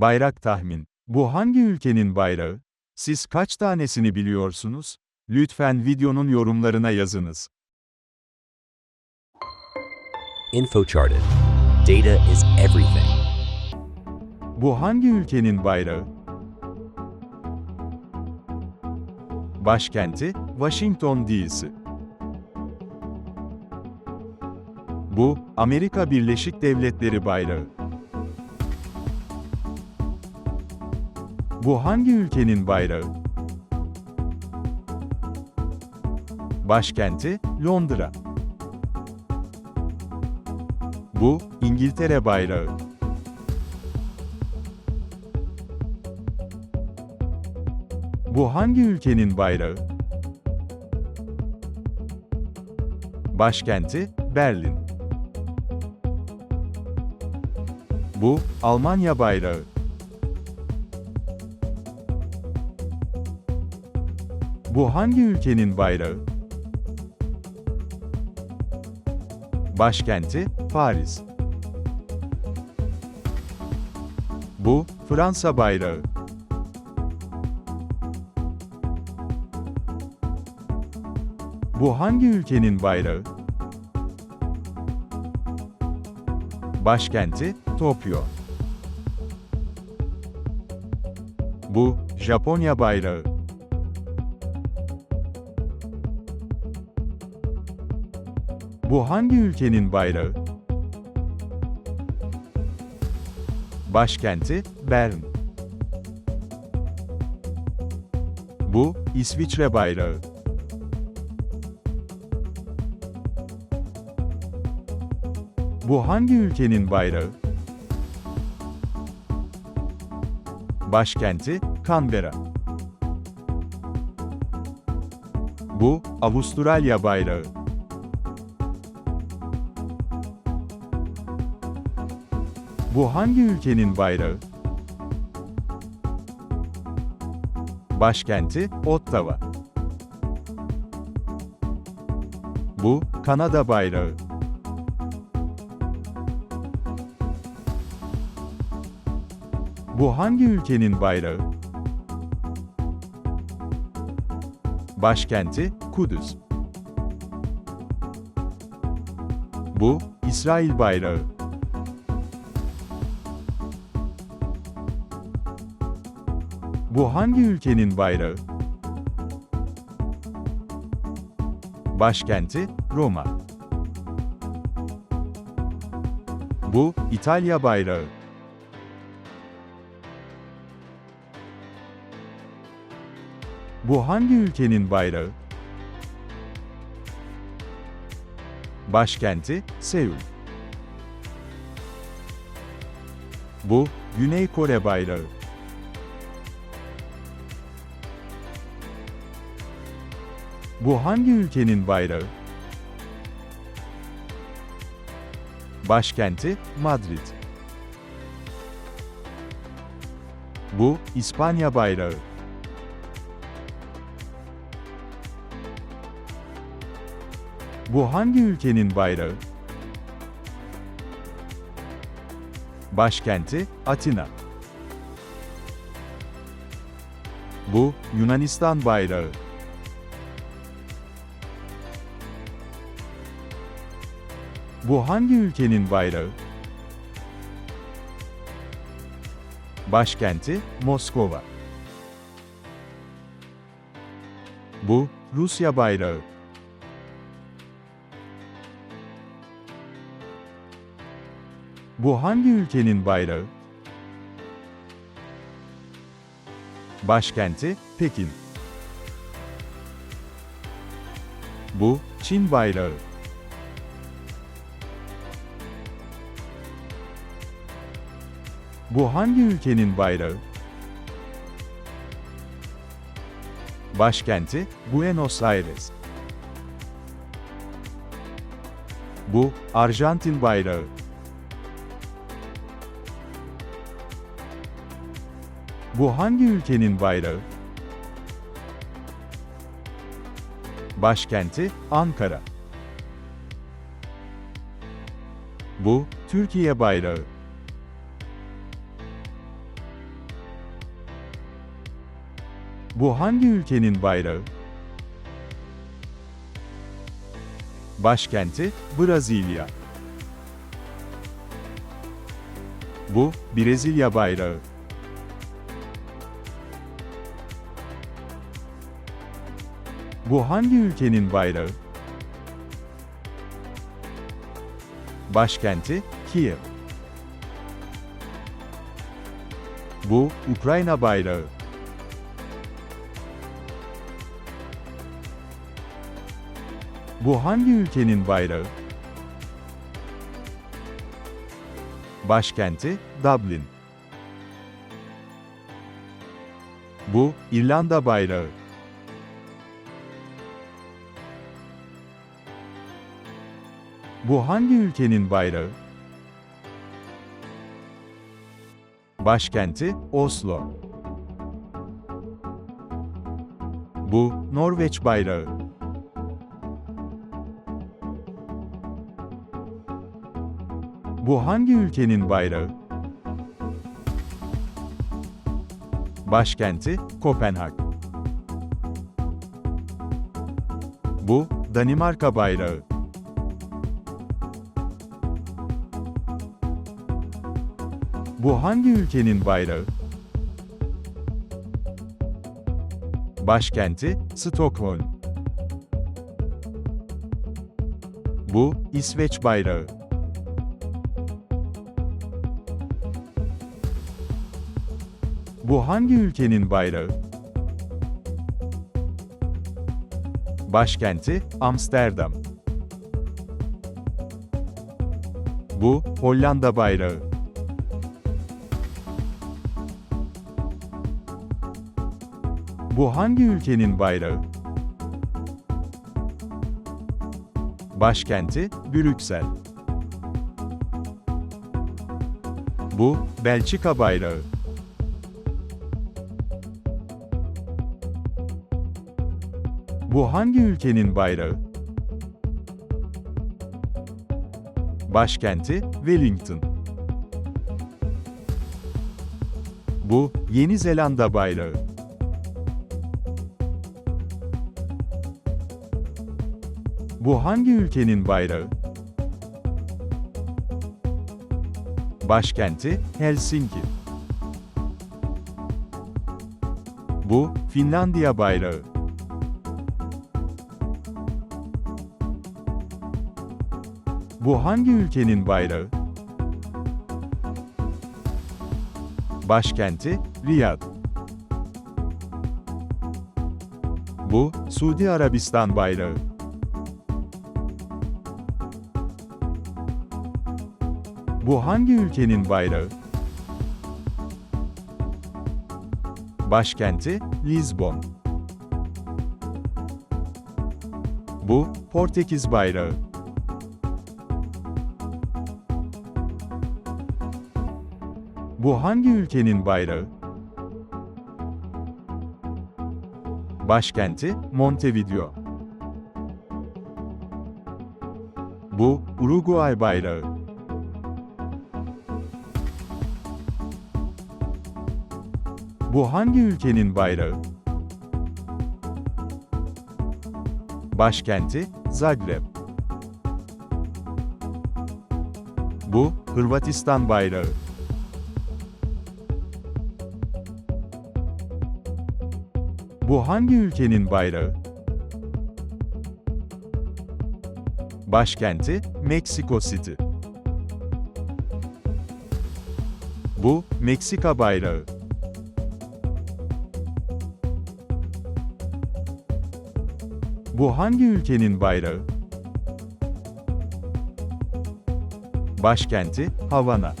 Bayrak tahmin. Bu hangi ülkenin bayrağı? Siz kaç tanesini biliyorsunuz? Lütfen videonun yorumlarına yazınız. InfoCharted. Data is everything. Bu hangi ülkenin bayrağı? Başkenti, Washington DC. Bu, Amerika Birleşik Devletleri bayrağı. Bu hangi ülkenin bayrağı? Başkenti, Londra. Bu, İngiltere bayrağı. Bu hangi ülkenin bayrağı? Başkenti, Berlin. Bu, Almanya bayrağı. Bu hangi ülkenin bayrağı? Başkenti, Paris. Bu, Fransa bayrağı. Bu hangi ülkenin bayrağı? Başkenti, Tokyo. Bu, Japonya bayrağı. Bu hangi ülkenin bayrağı? Başkenti, Bern. Bu, İsviçre bayrağı. Bu hangi ülkenin bayrağı? Başkenti, Canberra. Bu, Avustralya bayrağı. Bu hangi ülkenin bayrağı? Başkenti, Ottawa. Bu, Kanada bayrağı. Bu hangi ülkenin bayrağı? Başkenti, Kudüs. Bu, İsrail bayrağı. Bu hangi ülkenin bayrağı? Başkenti, Roma. Bu, İtalya bayrağı. Bu hangi ülkenin bayrağı? Başkenti, Seul. Bu, Güney Kore bayrağı. Bu hangi ülkenin bayrağı? Başkenti, Madrid. Bu, İspanya bayrağı. Bu hangi ülkenin bayrağı? Başkenti, Atina. Bu, Yunanistan bayrağı. Bu hangi ülkenin bayrağı? Başkenti, Moskova. Bu, Rusya bayrağı. Bu hangi ülkenin bayrağı? Başkenti, Pekin. Bu, Çin bayrağı. Bu hangi ülkenin bayrağı? Başkenti, Buenos Aires. Bu, Arjantin bayrağı. Bu hangi ülkenin bayrağı? Başkenti, Ankara. Bu, Türkiye bayrağı. Bu hangi ülkenin bayrağı? Başkenti, Brezilya. Bu, Brezilya bayrağı. Bu hangi ülkenin bayrağı? Başkenti, Kiev. Bu, Ukrayna bayrağı. Bu hangi ülkenin bayrağı? Başkenti, Dublin. Bu, İrlanda bayrağı. Bu hangi ülkenin bayrağı? Başkenti, Oslo. Bu, Norveç bayrağı. Bu hangi ülkenin bayrağı? Başkenti, Kopenhag. Bu, Danimarka bayrağı. Bu hangi ülkenin bayrağı? Başkenti, Stockholm. Bu, İsveç bayrağı. Bu hangi ülkenin bayrağı? Başkenti, Amsterdam. Bu, Hollanda bayrağı. Bu hangi ülkenin bayrağı? Başkenti, Brüksel. Bu, Belçika bayrağı. Bu hangi ülkenin bayrağı? Başkenti, Wellington. Bu, Yeni Zelanda bayrağı. Bu hangi ülkenin bayrağı? Başkenti, Helsinki. Bu, Finlandiya bayrağı. Bu hangi ülkenin bayrağı? Başkenti, Riyad. Bu, Suudi Arabistan bayrağı. Bu hangi ülkenin bayrağı? Başkenti, Lizbon. Bu, Portekiz bayrağı. Bu hangi ülkenin bayrağı? Başkenti, Montevideo. Bu, Uruguay bayrağı. Bu hangi ülkenin bayrağı? Başkenti, Zagreb. Bu, Hırvatistan bayrağı. Bu hangi ülkenin bayrağı? Başkenti, Mexico City. Bu, Meksika bayrağı. Bu hangi ülkenin bayrağı? Başkenti, Havana.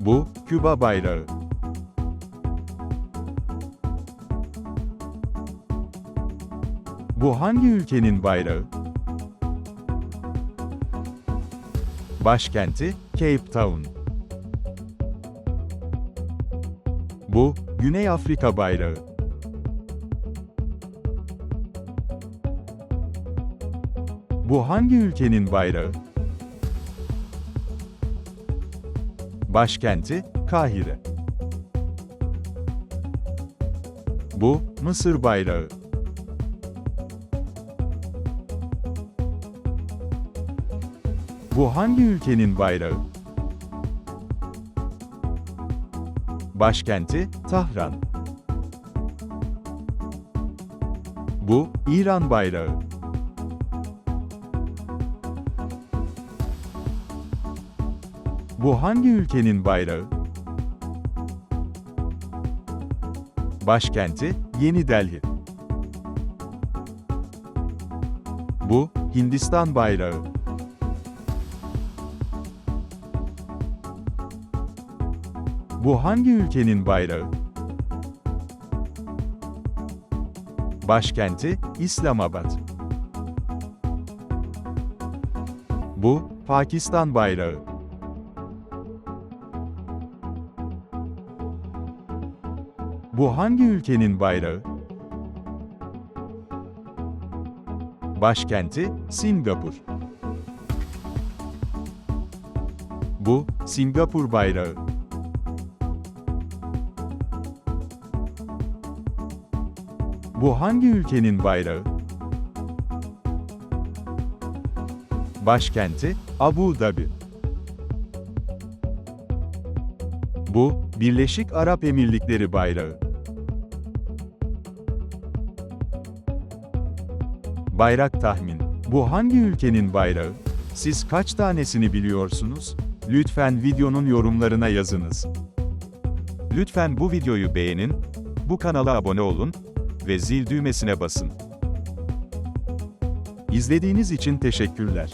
Bu, Küba bayrağı. Bu hangi ülkenin bayrağı? Başkenti, Cape Town. Bu, Güney Afrika bayrağı. Bu hangi ülkenin bayrağı? Başkenti, Kahire. Bu, Mısır bayrağı. Bu hangi ülkenin bayrağı? Başkenti, Tahran. Bu, İran bayrağı. Bu hangi ülkenin bayrağı? Başkenti, Yeni Delhi. Bu, Hindistan bayrağı. Bu hangi ülkenin bayrağı? Başkenti, İslamabad. Bu, Pakistan bayrağı. Bu hangi ülkenin bayrağı? Başkenti, Singapur. Bu, Singapur bayrağı. Bu hangi ülkenin bayrağı? Başkenti, Abu Dhabi. Bu, Birleşik Arap Emirlikleri bayrağı. Bayrak tahmin. Bu hangi ülkenin bayrağı? Siz kaç tanesini biliyorsunuz? Lütfen videonun yorumlarına yazınız. Lütfen bu videoyu beğenin, bu kanala abone olun ve zil düğmesine basın. İzlediğiniz için teşekkürler.